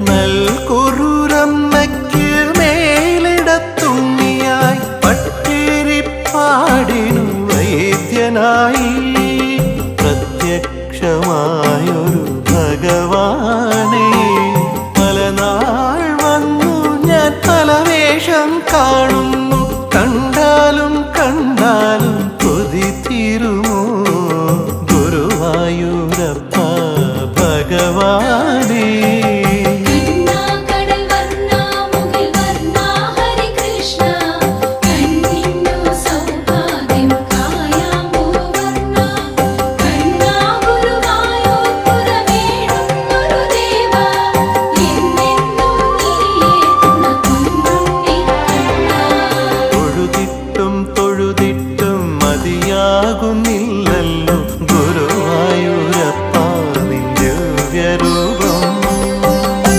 നൽകുറുരമ്മയ്ക്ക് പ്രത്യക്ഷമായൊരു ഭഗവാനെ. പലനാൾ വന്നു ഞാൻ പലവേഷം കാണുന്നു. കണ്ടാലും കണ്ടാലും കൊതി തീരുമോ? ഗുരുവായൂരപ്പ ഭഗവാൻ నాగు నీ